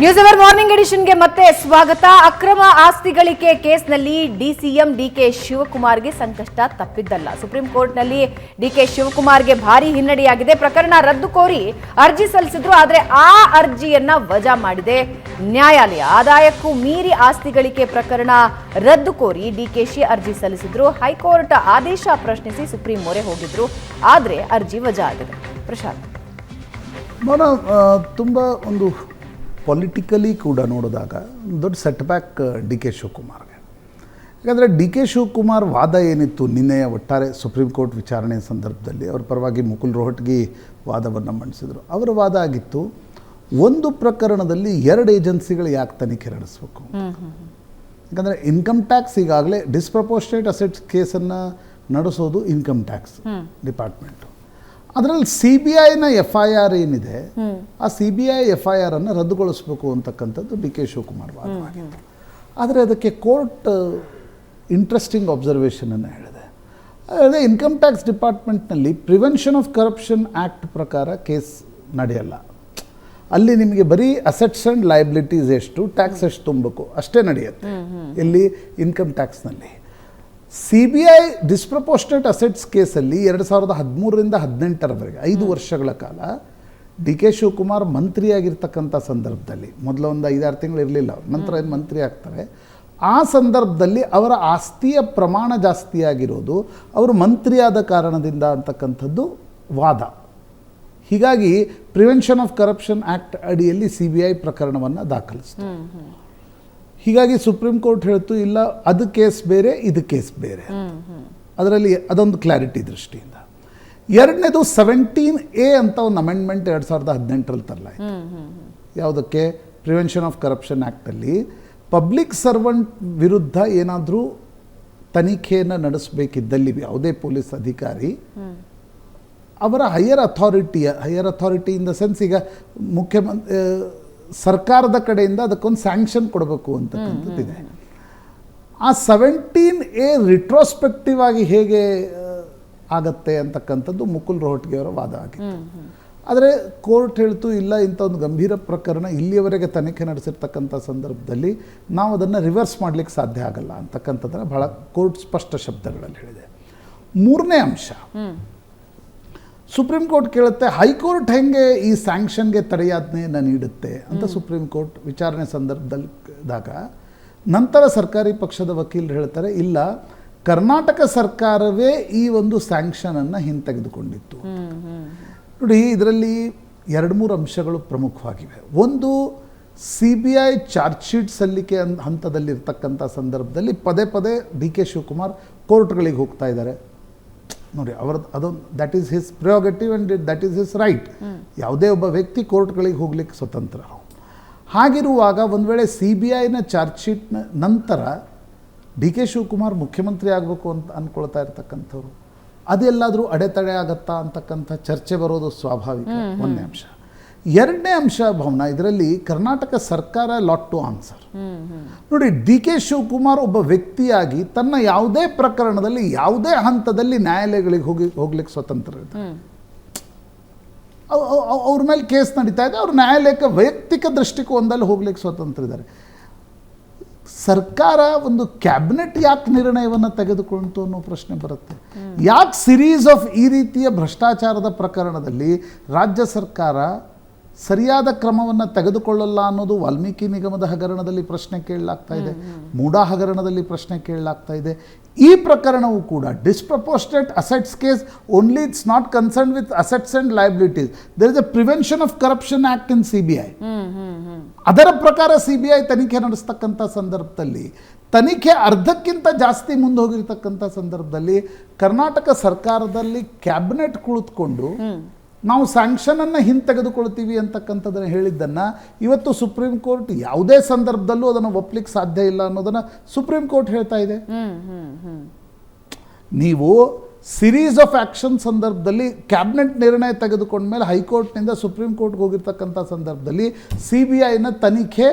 News hour morning ಎಡಿಷನ್ಗೆ ಮತ್ತೆ ಸ್ವಾಗತ. ಅಕ್ರಮ ಆಸ್ತಿ ಗಳಿಕೆ ಕೇಸ್ನಲ್ಲಿ ಡಿಸಿಎಂ ಡಿಕೆ ಶಿವಕುಮಾರ್ಗೆ ಸಂಕಷ್ಟ ತಪ್ಪಿದ್ದಲ್ಲ. ಸುಪ್ರೀಂ ಕೋರ್ಟ್ನಲ್ಲಿ ಡಿಕೆ ಶಿವಕುಮಾರ್ಗೆ ಭಾರಿ ಹಿನ್ನಡೆಯಾಗಿದೆ. ಪ್ರಕರಣ ರದ್ದು ಕೋರಿ ಅರ್ಜಿ ಸಲ್ಲಿಸಿದ್ರು, ಆದರೆ ಆ ಅರ್ಜಿಯನ್ನ ವಜಾ ಮಾಡಿದೆ. ನ್ಯಾಯಾಲಯ ಆದಾಯಕ್ಕೂ ಮೀರಿ ಆಸ್ತಿ ಗಳಿಕೆ ಪ್ರಕರಣ ರದ್ದು ಕೋರಿ ಡಿಕೆಶಿ ಅರ್ಜಿ ಸಲ್ಲಿಸಿದ್ರು. ಹೈಕೋರ್ಟ್ ಆದೇಶ ಪ್ರಶ್ನಿಸಿ ಸುಪ್ರೀಂ ಮೊರೆ ಹೋಗಿದ್ರು. ಆದರೆ ಅರ್ಜಿ ವಜಾ ಆಗಿದೆ. ಪ್ರಶಾಂತ್. ತುಂಬ ಒಂದು ಪೊಲಿಟಿಕಲಿ ಕೂಡ ನೋಡಿದಾಗ ದೊಡ್ಡ ಸೆಟ್ ಬ್ಯಾಕ್ ಡಿ ಕೆ ಶಿವಕುಮಾರ್ಗೆ. ಯಾಕಂದರೆ ಡಿ ಕೆ ಶಿವಕುಮಾರ್ ವಾದ ಏನಿತ್ತು ನಿನ್ನೆಯ ಒಟ್ಟಾರೆ ಸುಪ್ರೀಂ ಕೋರ್ಟ್ ವಿಚಾರಣೆ ಸಂದರ್ಭದಲ್ಲಿ ಅವರ ಪರವಾಗಿ ಮುಕುಲ್ ರೋಹಟ್ಗಿ ವಾದವನ್ನು ಮಂಡಿಸಿದರು. ಅವರ ವಾದ ಆಗಿತ್ತು ಒಂದು ಪ್ರಕರಣದಲ್ಲಿ ಎರಡು ಏಜೆನ್ಸಿಗಳು ಯಾಕೆ ತನಿಖೆ ನಡೆಸಬೇಕು ಯಾಕಂದರೆ ಇನ್ಕಮ್ ಟ್ಯಾಕ್ಸ್ ಈಗಾಗಲೇ ಡಿಸ್ಪ್ರಪೋರ್ಷನೇಟ್ ಅಸೆಟ್ಸ್ ಕೇಸನ್ನು ನಡೆಸೋದು ಇನ್ಕಮ್ ಟ್ಯಾಕ್ಸ್ ಡಿಪಾರ್ಟ್ಮೆಂಟು ಅದರಲ್ಲಿ ಸಿ ಬಿ ಐನ ಎಫ್ ಐ ಆರ್ ಏನಿದೆ ಆ C B I F I ಆರನ್ನು ರದ್ದುಗೊಳಿಸಬೇಕು ಅಂತಕ್ಕಂಥದ್ದು ಡಿ ಕೆ ಶಿವಕುಮಾರ್ ವಾದವಾಗಿತ್ತು ಆದರೆ ಅದಕ್ಕೆ ಕೋರ್ಟ್ ಇಂಟ್ರೆಸ್ಟಿಂಗ್ ಅಬ್ಸರ್ವೇಷನನ್ನು ಹೇಳಿದೆ. ಅದೇ ಇನ್ಕಮ್ ಟ್ಯಾಕ್ಸ್ ಡಿಪಾರ್ಟ್ಮೆಂಟ್ನಲ್ಲಿ ಪ್ರಿವೆನ್ಷನ್ ಆಫ್ ಕರಪ್ಷನ್ ಆ್ಯಕ್ಟ್ ಪ್ರಕಾರ ಕೇಸ್ ನಡೆಯಲ್ಲ. ಅಲ್ಲಿ ನಿಮಗೆ ಬರೀ ಅಸೆಟ್ಸ್ ಆ್ಯಂಡ್ ಲಯಬಿಲಿಟೀಸ್ ಎಷ್ಟು ಟ್ಯಾಕ್ಸ್ ಎಷ್ಟು ತುಂಬಬೇಕು ಅಷ್ಟೇ ನಡೆಯುತ್ತೆ. ಇಲ್ಲಿ income ಟ್ಯಾಕ್ಸ್ನಲ್ಲಿ C B I disproportionate assets ಕೇಸಲ್ಲಿ ಎರಡು ಸಾವಿರದ ಹದಿಮೂರರಿಂದ ಹದಿನೆಂಟರವರೆಗೆ ಐದು ವರ್ಷಗಳ ಕಾಲ ಡಿ ಕೆ ಶಿವಕುಮಾರ್ ಮಂತ್ರಿಯಾಗಿರ್ತಕ್ಕಂಥ ಸಂದರ್ಭದಲ್ಲಿ ಮೊದಲು ಒಂದು ಐದಾರು ತಿಂಗಳು ಇರಲಿಲ್ಲ ಅವರು ನಂತರ ಏನು ಮಂತ್ರಿ ಆಗ್ತಾರೆ ಆ ಸಂದರ್ಭದಲ್ಲಿ ಅವರ ಆಸ್ತಿಯ ಪ್ರಮಾಣ ಜಾಸ್ತಿಯಾಗಿರೋದು ಅವರು ಮಂತ್ರಿಯಾದ ಕಾರಣದಿಂದ ಅಂತಕ್ಕಂಥದ್ದು ವಾದ. ಹೀಗಾಗಿ ಪ್ರಿವೆನ್ಷನ್ ಆಫ್ ಕರಪ್ಷನ್ ಆ್ಯಕ್ಟ್ ಅಡಿಯಲ್ಲಿ ಸಿ ಬಿ ಐ ಪ್ರಕರಣವನ್ನು ದಾಖಲಿಸಿತು. ಹೀಗಾಗಿ ಸುಪ್ರೀಂ ಕೋರ್ಟ್ ಹೇಳ್ತು ಇಲ್ಲ ಅದು ಕೇಸ್ ಬೇರೆ ಇದು ಕೇಸ್ ಬೇರೆ ಅದರಲ್ಲಿ ಅದೊಂದು ಕ್ಲಾರಿಟಿ ದೃಷ್ಟಿಯಿಂದ. ಎರಡನೇದು ಸೆವೆಂಟೀನ್ ಎ ಅಂತ ಒಂದು ಅಮೆಂಡ್ಮೆಂಟ್ ಎರಡು ಸಾವಿರದ ಹದಿನೆಂಟರಲ್ಲಿ ತರಲಾಯಿತು. ಯಾವುದಕ್ಕೆ? ಪ್ರಿವೆನ್ಷನ್ ಆಫ್ ಕರಪ್ಷನ್ ಆ್ಯಕ್ಟಲ್ಲಿ ಪಬ್ಲಿಕ್ ಸರ್ವೆಂಟ್ ವಿರುದ್ಧ ಏನಾದರೂ ತನಿಖೆಯನ್ನು ನಡೆಸಬೇಕಿದ್ದಲ್ಲಿ ಯಾವುದೇ ಪೊಲೀಸ್ ಅಧಿಕಾರಿ ಅವರ higher ಅಥಾರಿಟಿಯ higher authority in the sense ಈಗ ಮುಖ್ಯಮಂತ್ರಿ ಸರ್ಕಾರದ ಕಡೆಯಿಂದ ಅದಕ್ಕೊಂದು ಸ್ಯಾಂಕ್ಷನ್ ಕೊಡಬೇಕು ಅಂತಕ್ಕಂಥದ್ದಿದೆ. ಆ ಸೆವೆಂಟೀನ್ ಎ ರಿಟ್ರೋಸ್ಪೆಕ್ಟಿವ್ ಆಗಿ ಹೇಗೆ ಆಗತ್ತೆ ಅಂತಕ್ಕಂಥದ್ದು ಮುಕುಲ್ ರೋಹಟ್ಗೆ ಅವರ ವಾದ ಆಗಿತ್ತು. ಆದರೆ ಕೋರ್ಟ್ ಹೇಳ್ತು, ಇಲ್ಲ, ಇಂಥ ಒಂದು ಗಂಭೀರ ಪ್ರಕರಣ ಇಲ್ಲಿಯವರೆಗೆ ತನಿಖೆ ನಡೆಸಿರ್ತಕ್ಕಂಥ ಸಂದರ್ಭದಲ್ಲಿ ನಾವು ಅದನ್ನು ರಿವರ್ಸ್ ಮಾಡಲಿಕ್ಕೆ ಸಾಧ್ಯ ಆಗಲ್ಲ ಅಂತಕ್ಕಂಥದ್ದನ್ನು ಬಹಳ ಕೋರ್ಟ್ ಸ್ಪಷ್ಟ ಶಬ್ದಗಳಲ್ಲಿ ಹೇಳಿದೆ. ಮೂರನೇ ಅಂಶ ಸುಪ್ರೀಂ ಕೋರ್ಟ್ ಕೇಳುತ್ತೆ ಹೈಕೋರ್ಟ್ ಹೆಂಗೆ ಈ ಸ್ಯಾಂಕ್ಷನ್ಗೆ ತಡೆಯಾಜ್ಞೆಯನ್ನು ನೀಡುತ್ತೆ ಅಂತ ಸುಪ್ರೀಂ ಕೋರ್ಟ್ ವಿಚಾರಣೆ ಸಂದರ್ಭದಲ್ಲಿದ್ದಾಗ ನಂತರ ಸರ್ಕಾರಿ ಪಕ್ಷದ ವಕೀಲರು ಹೇಳ್ತಾರೆ ಇಲ್ಲ ಕರ್ನಾಟಕ ಸರ್ಕಾರವೇ ಈ ಒಂದು ಸ್ಯಾಂಕ್ಷನನ್ನು ಹಿಂತೆಗೆದುಕೊಂಡಿತ್ತು. ನೋಡಿ ಇದರಲ್ಲಿ ಎರಡು ಮೂರು ಅಂಶಗಳು ಪ್ರಮುಖವಾಗಿವೆ. ಒಂದು C B I charge sheet ಸಲ್ಲಿಕೆ ಅಂತ ಹಂತದಲ್ಲಿರ್ತಕ್ಕಂಥ ಸಂದರ್ಭದಲ್ಲಿ ಪದೇ ಪದೇ ಡಿ ಕೆ ಶಿವಕುಮಾರ್ ಕೋರ್ಟ್ಗಳಿಗೆ ಹೋಗ್ತಾ ಇದ್ದಾರೆ. ನೋಡಿ ಅವರ ಅದೊಂದು that is his prerogative and that is his right ಯಾವುದೇ ಒಬ್ಬ ವ್ಯಕ್ತಿ ಕೋರ್ಟ್ಗಳಿಗೆ ಹೋಗ್ಲಿಕ್ಕೆ ಸ್ವತಂತ್ರ. ಹಾಗಿರುವಾಗ ಒಂದು ವೇಳೆ ಸಿ ಬಿ ಐನ ಚಾರ್ಜ್ ಶೀಟ್ನ ನಂತರ ಡಿ ಕೆ ಶಿವಕುಮಾರ್ ಮುಖ್ಯಮಂತ್ರಿ ಆಗಬೇಕು ಅಂತ ಅಂದ್ಕೊಳ್ತಾ ಇರ್ತಕ್ಕಂಥವ್ರು ಅದೆಲ್ಲಾದರೂ ಅಡೆತಡೆ ಆಗತ್ತಾ ಅಂತಕ್ಕಂಥ ಚರ್ಚೆ ಬರೋದು ಸ್ವಾಭಾವಿಕ. ಒಂದೇ ಅಂಶ ಎರಡನೇ ಅಂಶ ಭವನ ಇದರಲ್ಲಿ ಕರ್ನಾಟಕ ಸರ್ಕಾರ ಲಾಟ್ ಟು ಆನ್ಸರ್ ನೋಡಿ ಡಿ ಕೆ ಶಿವಕುಮಾರ್ ಒಬ್ಬ ವ್ಯಕ್ತಿಯಾಗಿ ತನ್ನ ಯಾವುದೇ ಪ್ರಕರಣದಲ್ಲಿ ಯಾವುದೇ ಹಂತದಲ್ಲಿ ನ್ಯಾಯಾಲಯಗಳಿಗೆ ಹೋಗಿ ಹೋಗ್ಲಿಕ್ಕೆ ಸ್ವತಂತ್ರ ಇದೆ ಅವ್- ಅವ್- ಅವ್- ಅವ್ರ ಮೇಲೆ ಕೇಸ್ ನಡೀತಾ ಇದೆ ಅವ್ರ ನ್ಯಾಯಾಲಯಕ್ಕೆ ವೈಯಕ್ತಿಕ ದೃಷ್ಟಿಕೋನದಲ್ಲಿ ಹೋಗ್ಲಿಕ್ಕೆ ಸ್ವತಂತ್ರ ಇದ್ದಾರೆ. ಸರ್ಕಾರ ಒಂದು ಕ್ಯಾಬಿನೆಟ್ ಯಾಕೆ ನಿರ್ಣಯವನ್ನು ತೆಗೆದುಕೊಳ್ತು ಅನ್ನೋ ಪ್ರಶ್ನೆ ಬರುತ್ತೆ. ಯಾಕೆ ಸಿರೀಸ್ ಆಫ್ ಈ ರೀತಿಯ ಭ್ರಷ್ಟಾಚಾರದ ಪ್ರಕರಣದಲ್ಲಿ ರಾಜ್ಯ ಸರ್ಕಾರ ಸರಿಯಾದ ಕ್ರಮವನ್ನು ತೆಗೆದುಕೊಳ್ಳಲ್ಲ ಅನ್ನೋದು ವಾಲ್ಮೀಕಿ ನಿಗಮದ ಹಗರಣದಲ್ಲಿ ಪ್ರಶ್ನೆ ಕೇಳಲಾಗ್ತಾ ಇದೆ. ಮೂಡಾ ಹಗರಣದಲ್ಲಿ ಪ್ರಶ್ನೆ ಕೇಳಲಾಗ್ತಾ ಇದೆ. ಈ ಪ್ರಕರಣವು ಕೂಡ disproportionate assets case only it's not concern with assets and liabilities there is a prevention of corruption act in C ಅದರ ಪ್ರಕಾರ ಸಿ ಬಿ ಐ ತನಿಖೆ ನಡೆಸ್ತಕ್ಕಂಥ ಸಂದರ್ಭದಲ್ಲಿ, ತನಿಖೆ ಅರ್ಧಕ್ಕಿಂತ ಜಾಸ್ತಿ ಮುಂದೆ ಹೋಗಿರ್ತಕ್ಕಂಥ ಸಂದರ್ಭದಲ್ಲಿ ಕರ್ನಾಟಕ ಸರ್ಕಾರದಲ್ಲಿ ಕ್ಯಾಬಿನೆಟ್ ಕುಳಿತುಕೊಂಡು ನಾವು ಸ್ಯಾಂಕ್ಷನನ್ನು ಹಿಂತೆಗೆದುಕೊಳ್ತೀವಿ ಅಂತಕ್ಕಂಥದ್ದನ್ನು ಹೇಳಿದ್ದನ್ನು ಇವತ್ತು ಸುಪ್ರೀಂ ಕೋರ್ಟ್ ಯಾವುದೇ ಸಂದರ್ಭದಲ್ಲೂ ಅದನ್ನು ಒಪ್ಲಿಕ್ಕೆ ಸಾಧ್ಯ ಇಲ್ಲ ಅನ್ನೋದನ್ನು ಸುಪ್ರೀಂ ಕೋರ್ಟ್ ಹೇಳ್ತಾ ಇದೆ. ನೀವು ಸಿರೀಸ್ ಆಫ್ ಆ್ಯಕ್ಷನ್ ಸಂದರ್ಭದಲ್ಲಿ ಕ್ಯಾಬಿನೆಟ್ ನಿರ್ಣಯ ತೆಗೆದುಕೊಂಡ ಮೇಲೆ ಹೈಕೋರ್ಟ್ನಿಂದ ಸುಪ್ರೀಂ ಕೋರ್ಟ್ಗೆ ಹೋಗಿರ್ತಕ್ಕಂಥ ಸಂದರ್ಭದಲ್ಲಿ ಸಿ ಬಿ ಐನ ತನಿಖೆ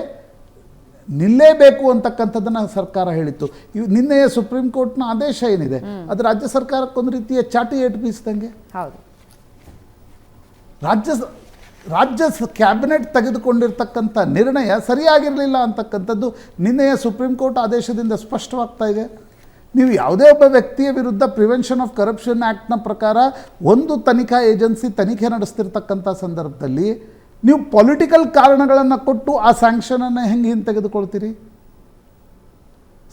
ನಿಲ್ಲೇಬೇಕು ಅಂತಕ್ಕಂಥದ್ದನ್ನು ಸರ್ಕಾರ ಹೇಳಿತ್ತು. ಇವು ನಿನ್ನೆಯ ಸುಪ್ರೀಂ ಕೋರ್ಟ್ನ ಆದೇಶ ಏನಿದೆ? ಅದು ರಾಜ್ಯ ಸರ್ಕಾರಕ್ಕೊಂದು ರೀತಿಯ ಚಾಟಿ ಏಟು ಬೀಸಿದಂಗೆ? ಹೌದು. ರಾಜ್ಯ ರಾಜ್ಯ ಕ್ಯಾಬಿನೆಟ್ ತೆಗೆದುಕೊಂಡಿರ್ತಕ್ಕಂಥ ನಿರ್ಣಯ ಸರಿಯಾಗಿರಲಿಲ್ಲ ಅಂತಕ್ಕಂಥದ್ದು ನಿನ್ನೆಯ ಸುಪ್ರೀಂ ಕೋರ್ಟ್ ಆದೇಶದಿಂದ ಸ್ಪಷ್ಟವಾಗ್ತಾ ಇದೆ. ನೀವು ಯಾವುದೇ ಒಬ್ಬ ವ್ಯಕ್ತಿಯ ವಿರುದ್ಧ ಪ್ರಿವೆನ್ಷನ್ ಆಫ್ ಕರಪ್ಷನ್ ಆ್ಯಕ್ಟ್ನ ಪ್ರಕಾರ ಒಂದು ತನಿಖಾ ಏಜೆನ್ಸಿ ತನಿಖೆ ನಡೆಸ್ತಿರ್ತಕ್ಕಂಥ ಸಂದರ್ಭದಲ್ಲಿ ನೀವು ಪೊಲಿಟಿಕಲ್ ಕಾರಣಗಳನ್ನು ಕೊಟ್ಟು ಆ ಸ್ಯಾಂಕ್ಷನನ್ನು ಹೆಂಗೆ ಹಿಂತೆಗೆದುಕೊಳ್ತೀರಿ?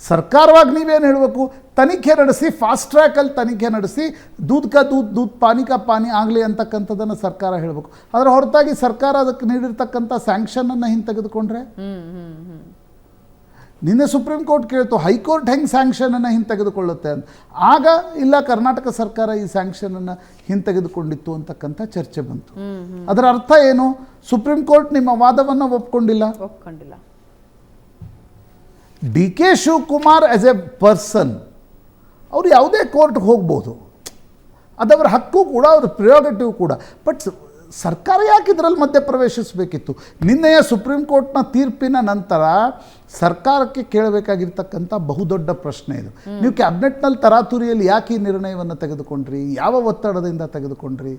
ಸರ್ಕಾರವಾಗಿ ನೀವೇನು ಹೇಳಬೇಕು? ತನಿಖೆ ನಡೆಸಿ ಫಾಸ್ಟ್ ಟ್ರ್ಯಾಕಲ್ಲಿ ತನಿಖೆ ನಡೆಸಿ ದೂದ್ ಕಾ ದೂದ್ ದೂದ್ ಪಾನಿ ಕಾ ಪಾನಿ ಆಗಲಿ ಅಂತಕ್ಕಂಥದ್ದನ್ನು ಸರ್ಕಾರ ಹೇಳಬೇಕು. ಅದರ ಹೊರತಾಗಿ ಸರ್ಕಾರ ಅದಕ್ಕೆ ನೀಡಿರ್ತಕ್ಕಂಥ ಸ್ಯಾಂಕ್ಷನನ್ನು ಹಿಂತೆಗೆದುಕೊಂಡ್ರೆ? ನಿನ್ನೆ ಸುಪ್ರೀಂ ಕೋರ್ಟ್ ಕೇಳ್ತು ಹೈಕೋರ್ಟ್ ಹೆಂಗೆ ಸ್ಯಾಂಕ್ಷನನ್ನು ಹಿಂತೆಗೆದುಕೊಳ್ಳುತ್ತೆ ಅಂತ. ಆಗ ಇಲ್ಲ ಕರ್ನಾಟಕ ಸರ್ಕಾರ ಈ ಸ್ಯಾಂಕ್ಷನನ್ನು ಹಿಂತೆಗೆದುಕೊಂಡಿತ್ತು ಅಂತಕ್ಕಂಥ ಚರ್ಚೆ ಬಂತು. ಅದರ ಅರ್ಥ ಏನು? ಸುಪ್ರೀಂ ಕೋರ್ಟ್ ನಿಮ್ಮ ವಾದವನ್ನು ಒಪ್ಕೊಂಡಿಲ್ಲ. ಒಪ್ಕೊಂಡಿಲ್ಲ. D K Shivakumar as a person ಅವರು ಯಾವುದೇ ಕೋರ್ಟ್ಗೆ ಹೋಗ್ಬೋದು. ಅದವರ ಹಕ್ಕು ಕೂಡ ಅವ್ರ ಪ್ರಿಯೋರಿಟಿವ್ ಕೂಡ. ಬಟ್ ಸರ್ಕಾರ ಯಾಕೆ ಇದರಲ್ಲಿ ಮಧ್ಯಪ್ರವೇಶಿಸಬೇಕಿತ್ತು ನಿನ್ನೆಯ ಸುಪ್ರೀಂ ಕೋರ್ಟ್ನ ತೀರ್ಪಿನ ನಂತರ ಸರ್ಕಾರಕ್ಕೆ ಕೇಳಬೇಕಾಗಿರ್ತಕ್ಕಂಥ ಬಹುದೊಡ್ಡ ಪ್ರಶ್ನೆ ಇದು. ನೀವು ಕ್ಯಾಬಿನೆಟ್ನಲ್ಲಿ ತರಾತುರಿಯಲ್ಲಿ ಯಾಕೆ ಈ ನಿರ್ಣಯವನ್ನು ತೆಗೆದುಕೊಂಡ್ರಿ? ಯಾವ ಒತ್ತಡದಿಂದ ತೆಗೆದುಕೊಂಡ್ರಿ?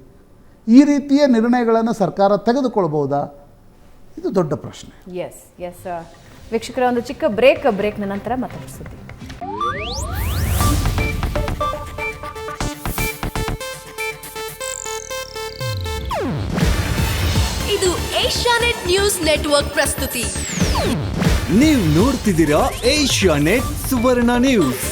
ಈ ರೀತಿಯ ನಿರ್ಣಯಗಳನ್ನು ಸರ್ಕಾರ ತೆಗೆದುಕೊಳ್ಬೋದಾ? ಇದು ದೊಡ್ಡ ಪ್ರಶ್ನೆ. ಎಸ್ ಎಸ್ ವೀಕ್ಷಕರ ಒಂದು ಚಿಕ್ಕ ಬ್ರೇಕ್ ಬ್ರೇಕ್ನ ನಂತರ ಮಾತಾಡಿಸುತ್ತೀವಿ. ಇದು ಏಷ್ಯಾನೆಟ್ ನ್ಯೂಸ್ ನೆಟ್ವರ್ಕ್ ಪ್ರಸ್ತುತಿ. ನೀವು ನೋಡ್ತಿದ್ದೀರಾ ಏಷ್ಯಾ ನೆಟ್ ಸುವರ್ಣ ನ್ಯೂಸ್.